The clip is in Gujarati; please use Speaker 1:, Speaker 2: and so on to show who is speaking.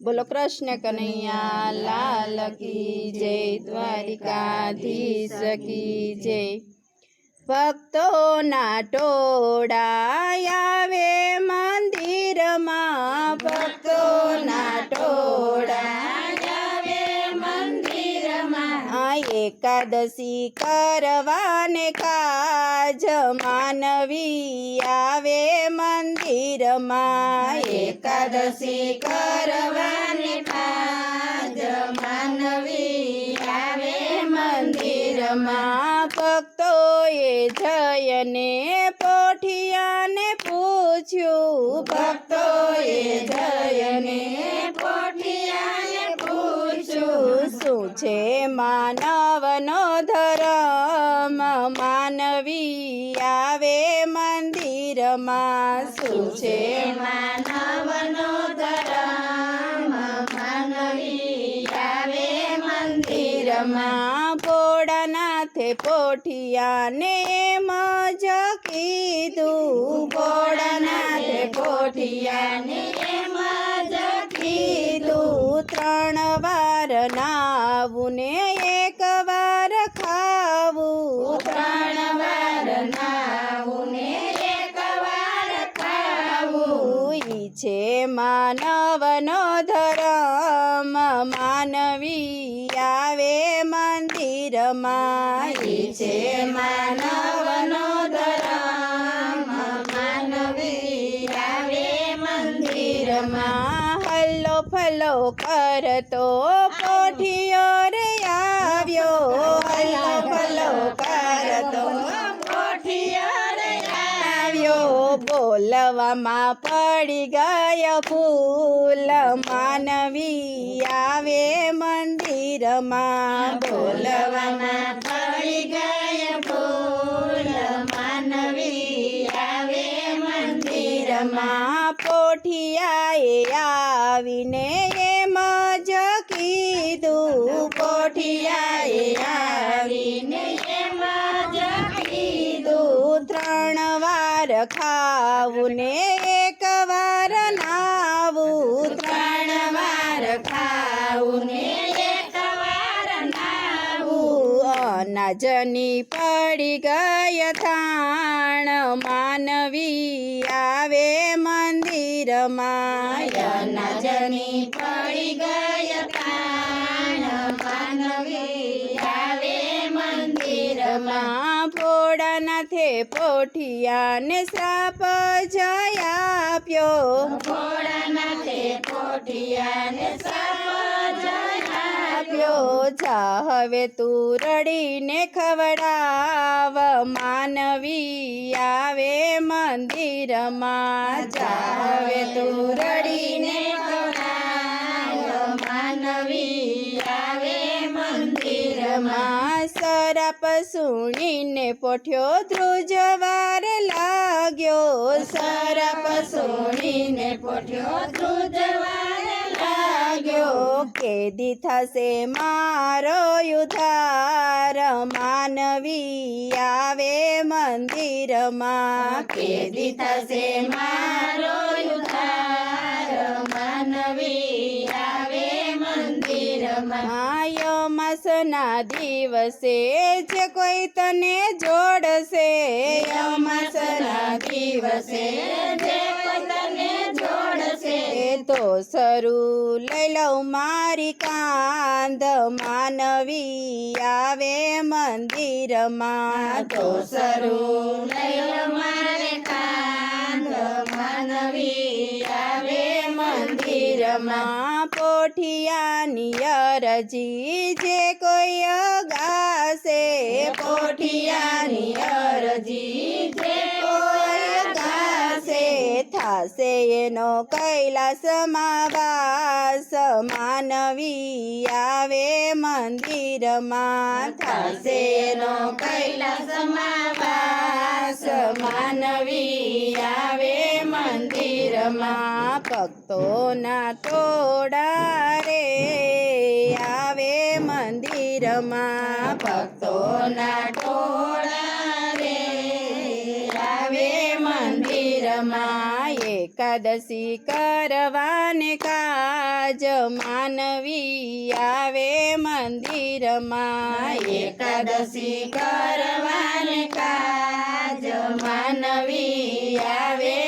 Speaker 1: બોલો કૃષ્ણ કનૈયા લાલ કી જય દ્વારિકાધીશ કી જય. ભક્તોના ટોળા એકાદશી કરવાને કાજ માનવી આવે મંદિરમાં. એકાદશી કરવાને કાજ માનવી આવે મંદિરમાં. ભક્તોએ જયને પોઠિયાને પૂછ્યું. ભક્તોએ જયને પૂછ્યું શું છે માનવનો ધર્મ. માનવી આવે મંદિરમાં. શું છે માનવનો ધર્મ? માનવી આવે મંદિરમાં. પોળાનાથે પોઠિયાને મજ કીધું. પોળાનાથે પોઠિયાને માનવનો ધર્મ માનવી આવે મંદિરમાં. છે માનવનો ધરમ માનવી આવે મંદિરમાં. હલ્લો ફલ્લો કરતો પોઠિયો રે આવ્યો. હલ્લો બોલવામાં પડી ગયો ફૂલ માનવી આવે મંદિરમાં. બોલવામાં પડી ગયો ફૂલ માનવી આવે મંદિરમાં. પોઠિયાએ આવીને એમ જ કીધું પોઠિયાએ ખાવું ને એક વાર નાવું. ત્રણ વાર ખાવું ને અનાજની પડી ગય થાણ માનવી આવે મંદિરમાં. અનાજની પડી ગય થાણ માનવી આવે મંદિરમાં. ભોળાનાથે પોઠિયાને શ્રાપ જય આપ્યો. માથે પોઠિયાને શ્રાપ જય આપ્યો. જા હવે તું રડીને ખવડાવ. માનવી આવે મંદિરમાં. જા હવે તું રડીને ખવડાવ સરાપ સુણીને પોઠ્યો ધ્રુજવાર લાગ્યો. સરાપ સુણીને પોઠ્યો ધ્રુજવાર લાગ્યો. કેદી થશે મારો ઉધાર માનવી આવે મંદિરમાં. કેદી થશે મારો દિવસે જે કોઈ તને જોડશે? અમાસના દિવસે જે કોઈ તને જોડશે? તો શરૂ લઈ લઉં મારી કાંદ માનવી આવે મંદિરમાં. તો શરૂ લઈ લઉં મારી કાંદ માનવી આવે મંદિરમાં. પોઠિયાની અરજી જે કોઈ ગાશે પોઠિયાની અરજી જે કોઈ ગાશે થાશે એનો કૈલાસમાં વાસ માનવી આવે મંદિરમાં. થાશે એનો કૈલાસમાં વાસ માનવી આવે મંદિરમાં. ભક્તોના ટોળા રે આવે મંદિરમાં. ભક્તોના ટોળા રે આવે મંદિરમાં. એકાદશી કરવાને કાજ માનવી આવે મંદિરમાં.
Speaker 2: એકાદશી કરવાને કાજ માનવી આવે